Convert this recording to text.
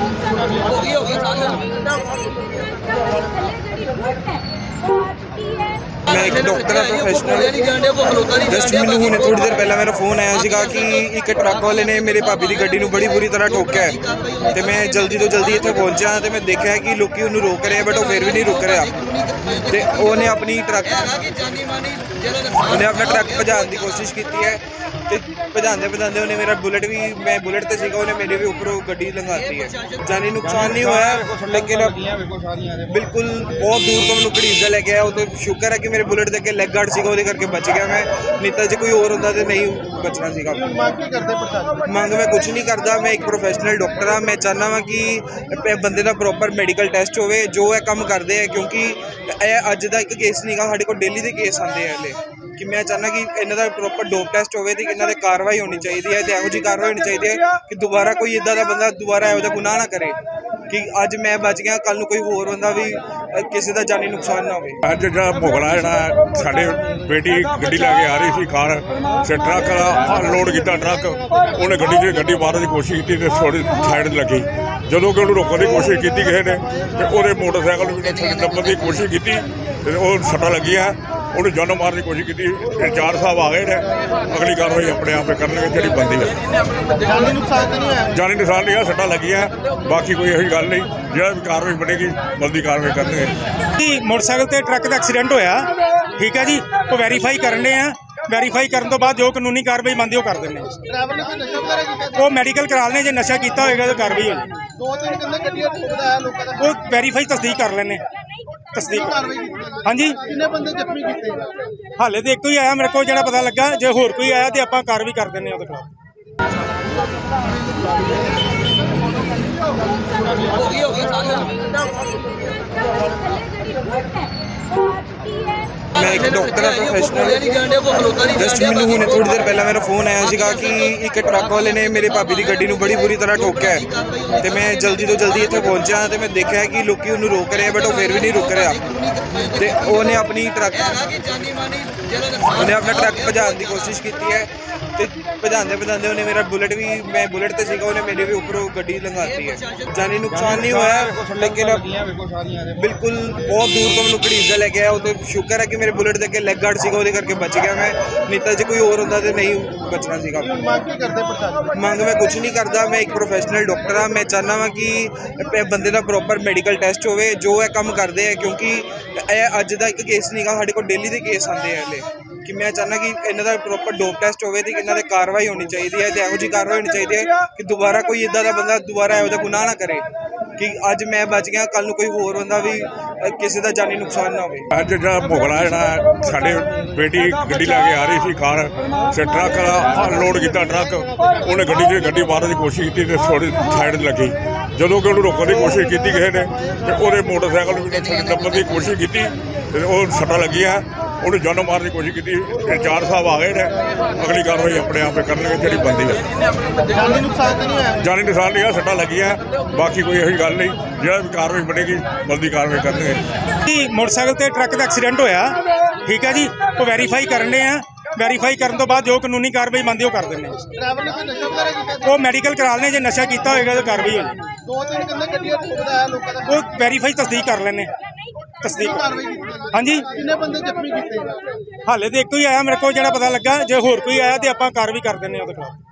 ਹੋ ਗਈ ਹੋ ਗਈ ਸਾਰੀਆਂ ਮੈਂ ਇੱਕ ਡਾਕਟਰ ਹਾਂ ਪ੍ਰੋਫੈਸ਼ਨਲ ਜਸਟ ਮੈਨੂੰ ਹੁਣੇ ਥੋੜੀ ਦੇਰ ਪਹਿਲਾਂ ਮੇਰਾ ਫੋਨ ਆਇਆ ਸੀਗਾ ਕਿ ਇੱਕ ਟਰੱਕ ਵਾਲੇ ਨੇ ਮੇਰੇ ਭਾਬੀ ਦੀ ਗੱਡੀ ਨੂੰ ਬੜੀ ਬੁਰੀ ਤਰ੍ਹਾਂ ਠੋਕਿਆ ਹੈ। ਤੇ ਮੈਂ ਜਲਦੀ ਤੋਂ ਜਲਦੀ ਇੱਥੇ ਪਹੁੰਚਿਆ ਤੇ ਮੈਂ ਦੇਖਿਆ ਕਿ ਲੋਕੀ ਉਹਨੂੰ ਰੋਕ ਰਹੇ ਆ ਬਟ ਉਹ ਫਿਰ ਵੀ ਨਹੀਂ ਰੁਕ ਰਿਹਾ। ਤੇ ਉਹਨੇ ਆਪਣੀ ਟਰੱਕ ਉਹਨੇ ਆਪਣਾ ਟਰੱਕ ਭਜਾਉਣ ਦੀ ਕੋਸ਼ਿਸ਼ ਕੀਤੀ ਹੈ। ਤੇ ਭਜਾਉਂਦੇ ਭਜਾਉਂਦੇ ਉਹਨੇ ਮੇਰਾ ਬੁਲਟ ਵੀ ਮੈਂ ਬੁਲਟ ਤੇ ਸੀਗਾ ਉਹਨੇ ਮੇਰੇ ਵੀ ਉੱਪਰੋਂ ਗੱਡੀ ਲੰਘਾਤੀ ਹੈ। ਜਾਨੀ ਨੁਕਸਾਨ ਨਹੀਂ ਹੋਇਆ ਲੇਕਿਨ ਬਿਲਕੁਲ ਬਹੁਤ ਦੂਰ ਤੋਂ ਮੈਨੂੰ ਘੜੀਸਦਾ ਲੈ ਕੇ ਆਇਆ ਉਹ ਤੇ ਸ਼ੁਕਰ ਹੈ ਕਿ ਮੇਰੇ ਬੁਲਟ ਦੇ ਅੱਗੇ ਲੈਗ ਗਾਰਡ ਸੀਗਾ ਉਹਦੇ ਕਰਕੇ ਬਚ ਗਿਆ ਮੈਂ। ਨਹੀਂ ਤਾਂ ਜੇ ਕੋਈ ਹੋਰ ਹੁੰਦਾ ਤੇ ਨਹੀਂ ਬਚਣਾ ਸੀਗਾ। ਮੰਗ ਕੀ ਕਰਦੇ ਪ੍ਰਸ਼ਾਸਨ ਮੰਗ ਮੈਂ ਕੁਝ ਨਹੀਂ ਕਰਦਾ ਮੈਂ ਇੱਕ ਪ੍ਰੋਫੈਸ਼ਨਲ ਡਾਕਟਰ ਹਾਂ ਮੈਂ ਚਾਹੁੰਦਾ ਵਾਂ ਕਿ ਬੰਦੇ ਦਾ ਪ੍ਰੋਪਰ ਮੈਡੀਕਲ ਟੈਸਟ ਹੋਵੇ ਜੋ ਇਹ ਕੰਮ ਕਰਦੇ ਆ ਕਿਉਂਕਿ ਇਹ ਅੱਜ ਦਾ ਇੱਕ ਕੇਸ ਨਹੀਂਗਾ ਸਾਡੇ ਕੋਲ ਡੇਲੀ ਦੇ ਕੇਸ ਆਉਂਦੇ ਆ ਹਲੇ। ਕਿ ਮੈਂ ਚਾਹੁੰਦਾ ਕਿ ਇਹਨਾਂ ਦਾ ਪ੍ਰੋਪਰ ਡੋਪ ਟੈਸਟ ਹੋਵੇ ਤੇ ਇਹਨਾਂ ਤੇ ਕਾਰਵਾਈ ਹੋਣੀ ਚਾਹੀਦੀ ਹੈ ਤੇ ਇਹੋ ਜਿਹੀ ਕਾਰਵਾਈ ਹੋਣੀ ਚਾਹੀਦੀ ਹੈ ਕਿ ਦੁਬਾਰਾ ਕੋਈ ਇਦਾਂ ਦਾ ਬੰਦਾ ਦੁਬਾਰਾ ਇਹੋ ਜਿਹਾ ਗੁਨਾਹ ਨਾ ਕਰੇ ਕਿ ਅੱਜ ਮੈਂ ਬਚ ਗਿਆ ਕੱਲ ਨੂੰ ਕੋਈ ਹੋਰ ਬੰਦਾ ਵੀ ਕਿਸੇ ਦਾ ਜਾਨੀ ਨੁਕਸਾਨ ਨਾ ਹੋਵੇ। ਅੱਜ ਜਿਹੜਾ ਭੋਗਲਾ ਜਿਹੜਾ ਸਾਡੇ ਬੇਟੀ ਗੱਡੀ ਲੈ ਕੇ ਆ ਰਹੀ ਸੀ ਕਾਰ, ਤੇ ਟਰੱਕ ਵਾਲਾ ਅਨਲੋਡ ਕੀਤਾ ਟਰੱਕ, ਉਹਨੇ ਗੱਡੀ ਦੀ ਗੱਡੀ ਮਾਰਨ ਦੀ ਕੋਸ਼ਿਸ਼ ਕੀਤੀ ਤੇ ਥੋੜੀ ਸਾਈਡ ਲੱਗੀ। ਜਦੋਂ ਕਿ ਉਹਨੂੰ ਰੋਕਣ ਦੀ ਕੋਸ਼ਿਸ਼ ਕੀਤੀ ਕਿਸੇ ਨੇ, ਤੇ ਉਹਦੇ ਮੋਟਰਸਾਈਕਲ ਨੂੰ ਵੀ ਥੱਲੇ ਦੱਬਣ ਦੀ ਕੋਸ਼ਿਸ਼ ਕੀਤੀ, ਤੇ ਉਹ ਸੱਟਾਂ ਲੱਗੀਆਂ। ਉਹਨੂੰ ਜਾਨੋਂ ਮਾਰਨ ਦੀ ਕੋਸ਼ਿਸ਼ ਕੀਤੀ। ਇੰਚਾਰਜ ਸਾਹਿਬ ਆ ਗਏ ਨੇ। ਅਗਲੀ ਕਾਰਵਾਈ ਆਪਣੇ ਆਪੇ ਕਰਨਗੇ ਜਿਹੜੀ ਬੰਦੀ ਹੈ ਜਾਨੀ ਨੁਕਸਾਨ ਤਾਂ ਨਹੀਂ ਹੋਇਆ? ਜਾਨੀ ਨਿਸ਼ਾਨ ਨਹੀਂ ਆ ਸੱਟਾਂ ਲੱਗੀਆਂ। ਬਾਕੀ ਕੋਈ ਇਹੋ ਜਿਹੀ ਗੱਲ ਨਹੀਂ। ਜਿਹੜਾ ਵੀ ਕਾਰਵਾਈ ਬਣੇਗੀ ਬੰਦੀ ਕਾਰਵਾਈ ਕਰਨਗੇ। ਜੀ ਮੋਟਰਸਾਈਕਲ ਤੇ ਟਰੱਕ ਦਾ ਐਕਸੀਡੈਂਟ ਹੋਇਆ। ਠੀਕ ਹੈ ਜੀ ਉਹ ਵੈਰੀਫਾਈ ਕਰਨ ਆ। ਵੈਰੀਫਾਈ ਕਰਨ ਤੋਂ ਬਾਅਦ ਜੋ ਕਾਨੂੰਨੀ ਕਾਰਵਾਈ ਬਣਦੀ ਉਹ ਕਰ ਦਿੰਦੇ ਆ। ਡਰਾਈਵਰ ਨੇ ਕੋਈ ਨਸ਼ਾ ਵਗੈਰਾ ਕੀਤਾ? ਸੀ? ਉਹ ਮੈਡੀਕਲ ਕਰਾ ਲੈਣੇ ਜੇ ਨਸ਼ਾ ਕੀਤਾ ਹੋਏਗਾ ਤਾਂ ਕਾਰਵਾਈ ਹੋ ਜਾਣੀ ਦੋ ਤਿੰਨ ਕਿੰਨੇ ਗੱਡੀਆਂ ਠੋਕਦਾ ਆਇਆ ਲੋਕਾਂ ਦਾ? ਉਹ ਵੈਰੀਫਾਈ ਤਸਦੀਕ ਕਰ ਲੈਣੇ ਤਸਦੀਕ ਹਾਂਜੀ। ਕਿੰਨੇ ਬੰਦੇ ਜ਼ਖਮੀ ਕੀਤੇ ਹਾਲੇ ਤੇ ਇੱਕੋ ਹੀ ਆਇਆ ਮੇਰੇ ਕੋਲ ਜਿਹੜਾ ਪਤਾ ਲੱਗਾ ਜੇ ਹੋਰ ਕੋਈ ਆਇਆ ਤੇ ਆਪਾਂ ਕਾਰਵਾਈ ਕਰ ਦਿੰਦੇ ਆ ਉਹਦੇ ਖਿਲਾਫ। ਹੋ ਗਈ ਹੋ ਗਈ ਸਾਰੀਆਂ ਮੈਂ ਇੱਕ ਡਾਕਟਰ ਹਾਂ ਪ੍ਰੋਫੈਸ਼ਨਲ ਜਸਟ ਮੈਨੂੰ ਹੁਣੇ ਥੋੜੀ ਦੇਰ ਪਹਿਲਾਂ ਮੇਰਾ ਫੋਨ ਆਇਆ ਸੀਗਾ ਕਿ ਇੱਕ ਟਰੱਕ ਵਾਲੇ ਨੇ ਮੇਰੇ ਭਾਬੀ ਦੀ ਗੱਡੀ ਨੂੰ ਬੜੀ ਬੁਰੀ ਤਰ੍ਹਾਂ ਠੋਕਿਆ। ਹੈ ਤੇ ਮੈਂ ਜਲਦੀ ਤੋਂ ਜਲਦੀ ਇੱਥੇ ਪਹੁੰਚਿਆ ਤੇ ਮੈਂ ਦੇਖਿਆ ਕਿ ਲੋਕੀ ਉਹਨੂੰ ਰੋਕ ਰਹੇ ਬਟ ਉਹ ਫਿਰ ਵੀ ਨਹੀਂ ਰੁਕ ਰਿਹਾ। ਤੇ ਉਹਨੇ ਆਪਣੀ ਟਰੱਕ ਉਹਨੇ ਆਪਣਾ ਟਰੱਕ ਭਜਾਉਣ ਦੀ ਕੋਸ਼ਿਸ਼ ਕੀਤੀ ਹੈ। ਤੇ ਭਜਾਉਂਦੇ ਭਜਾਉਂਦੇ ਉਹਨੇ ਮੇਰਾ ਬੁਲਟ ਵੀ ਮੈਂ ਬੁਲਟ ਤੇ ਸੀਗਾ ਉਹਨੇ ਮੇਰੇ ਵੀ ਉੱਪਰੋਂ ਗੱਡੀ ਲੰਘਾਤੀ ਹੈ। ਜਾਨੀ ਨੁਕਸਾਨ ਨਹੀਂ ਹੋਇਆ ਲੇਕਿਨ ਬਿਲਕੁਲ ਬਹੁਤ ਦੂਰ ਤੋਂ ਮੈਨੂੰ ਘੜੀਸਦਾ ਲੈ ਕੇ ਆਇਆ ਉਹ ਤੇ ਸ਼ੁਕਰ ਹੈ ਕਿ ਮੇਰੇ ਬੁਲਟ ਦੇ ਅੱਗੇ ਲੈਗ ਗਾਰਡ ਸੀਗਾ ਉਹਦੇ ਕਰਕੇ ਬਚ ਗਿਆ ਮੈਂ। ਨਹੀਂ ਤਾਂ ਜੇ ਕੋਈ ਹੋਰ ਹੁੰਦਾ ਤੇ ਨਹੀਂ ਬਚਣਾ ਸੀਗਾ। ਮੰਗ ਕੀ ਕਰਦੇ ਪ੍ਰਸ਼ਾਸਨ ਮੰਗ ਮੈਂ ਕੁਝ ਨਹੀਂ ਕਰਦਾ ਮੈਂ ਇੱਕ ਪ੍ਰੋਫੈਸ਼ਨਲ ਡਾਕਟਰ ਹਾਂ ਮੈਂ ਚਾਹੁੰਦਾ ਵਾਂ ਕਿ ਬੰਦੇ ਦਾ ਪ੍ਰੋਪਰ ਮੈਡੀਕਲ ਟੈਸਟ ਹੋਵੇ ਜੋ ਇਹ ਕੰਮ ਕਰਦੇ ਆ ਕਿਉਂਕਿ ਇਹ ਅੱਜ ਦਾ ਇੱਕ ਕੇਸ ਨਹੀਂਗਾ ਸਾਡੇ ਕੋਲ ਡੇਲੀ ਦੇ ਕੇਸ ਆਉਂਦੇ ਆ ਹਲੇ। ਕਿ ਮੈਂ ਚਾਹੁੰਦਾ ਕਿ ਇਹਨਾਂ ਦਾ ਪ੍ਰੋਪਰ ਡੋਪ ਟੈਸਟ ਹੋਵੇ ਤੇ ਇਹਨਾਂ ਤੇ ਕਾਰਵਾਈ ਹੋਣੀ ਚਾਹੀਦੀ ਹੈ ਤੇ ਇਹੋ ਜਿਹੀ ਕਾਰਵਾਈ ਹੋਣੀ ਚਾਹੀਦੀ ਹੈ ਕਿ ਦੁਬਾਰਾ ਕੋਈ ਇਦਾਂ ਦਾ ਬੰਦਾ ਦੁਬਾਰਾ ਇਹੋ ਜਿਹਾ ਗੁਨਾਹ ਨਾ ਕਰੇ ਕਿ ਅੱਜ ਮੈਂ ਬਚ ਗਿਆ ਕੱਲ ਨੂੰ ਕੋਈ ਹੋਰ ਬੰਦਾ ਵੀ ਕਿਸੇ ਦਾ ਜਾਨੀ ਨੁਕਸਾਨ ਨਾ ਹੋਵੇ। ਅੱਜ ਜਿਹੜਾ ਭੋਗਲਾ ਜਿਹੜਾ ਸਾਡੇ ਬੇਟੀ ਗੱਡੀ ਲੈ ਕੇ ਆ ਰਹੀ ਸੀ ਕਾਰ, ਤੇ ਟਰੱਕ ਵਾਲਾ ਅਨਲੋਡ ਕੀਤਾ ਟਰੱਕ, ਉਹਨੇ ਗੱਡੀ ਦੀ ਗੱਡੀ ਮਾਰਨ ਦੀ ਕੋਸ਼ਿਸ਼ ਕੀਤੀ ਤੇ ਥੋੜੀ ਸਾਈਡ ਲੱਗੀ। ਜਦੋਂ ਕਿ ਉਹਨੂੰ ਰੋਕਣ ਦੀ ਕੋਸ਼ਿਸ਼ ਕੀਤੀ ਕਿਸੇ ਨੇ ਤੇ ਉਹਦੇ ਮੋਟਰਸਾਈਕਲ ਨੂੰ ਵੀ ਥੱਲੇ ਦੱਬਣ ਦੀ ਕੋਸ਼ਿਸ਼ ਕੀਤੀ ਤੇ ਉਹ ਸੱਟਾਂ ਲੱਗੀਆਂ। ਉਹਨੂੰ ਜਾਨੋਂ ਮਾਰਨ ਦੀ ਕੋਸ਼ਿਸ਼ ਕੀਤੀ। ਇੰਚਾਰਜ ਸਾਹਿਬ ਆ ਗਏ ਨੇ। ਅਗਲੀ ਕਾਰਵਾਈ ਆਪਣੇ ਆਪੇ ਕਰਨਗੇ ਜਿਹੜੀ ਬੰਦੀ ਹੈ ਜਾਨੀ ਨੁਕਸਾਨ ਤਾਂ ਨਹੀਂ ਹੋਇਆ? ਜਾਨੀ ਨਿਸ਼ਾਨ ਨਹੀਂ ਆ ਸੱਟਾਂ ਲੱਗੀਆਂ। ਬਾਕੀ ਕੋਈ ਇਹੋ ਜਿਹੀ ਗੱਲ ਨਹੀਂ। ਜਿਹੜਾ ਵੀ ਕਾਰਵਾਈ ਬਣੇਗੀ ਬੰਦੀ ਕਾਰਵਾਈ ਕਰਨਗੇ। ਜੀ ਮੋਟਰਸਾਈਕਲ ਤੇ ਟਰੱਕ ਦਾ ਐਕਸੀਡੈਂਟ ਹੋਇਆ। ਠੀਕ ਹੈ ਜੀ ਉਹ ਵੈਰੀਫਾਈ ਕਰਨ ਆ। ਵੈਰੀਫਾਈ ਕਰਨ ਤੋਂ ਬਾਅਦ ਜੋ ਕਾਨੂੰਨੀ ਕਾਰਵਾਈ ਬਣਦੀ ਉਹ ਕਰ ਦਿੰਦੇ ਆ। ਡਰਾਈਵਰ ਨੇ ਕੋਈ ਨਸ਼ਾ ਵਗੈਰਾ ਕੀਤਾ ਸੀ? ਉਹ ਮੈਡੀਕਲ ਕਰਾ ਲੈਣੇ ਜੇ ਨਸ਼ਾ ਕੀਤਾ ਹੋਏਗਾ ਤਾਂ ਕਾਰਵਾਈ ਹੋ ਜਾਣੀ ਦੋ ਤਿੰਨ ਕਿੰਨੇ ਗੱਡੀਆਂ ਠੋਕਦਾ ਆਇਆ ਲੋਕਾਂ ਦਾ? ਉਹ ਵੈਰੀਫਾਈ ਤਸਦੀਕ ਕਰ ਲੈਣੇ ਤਸਦੀਕ ਹਾਂਜੀ। ਕਿੰਨੇ ਬੰਦੇ ਜ਼ਖਮੀ ਕੀਤੇ ਹਾਲੇ ਤੇ ਇੱਕੋ ਹੀ ਆਇਆ ਮੇਰੇ ਕੋਲ ਜਿਹੜਾ ਪਤਾ ਲੱਗਾ ਜੇ ਹੋਰ ਕੋਈ ਆਇਆ ਤੇ ਆਪਾਂ ਕਾਰਵਾਈ ਕਰ ਆ ਉਹਦੇ ਖਿਲਾਫ।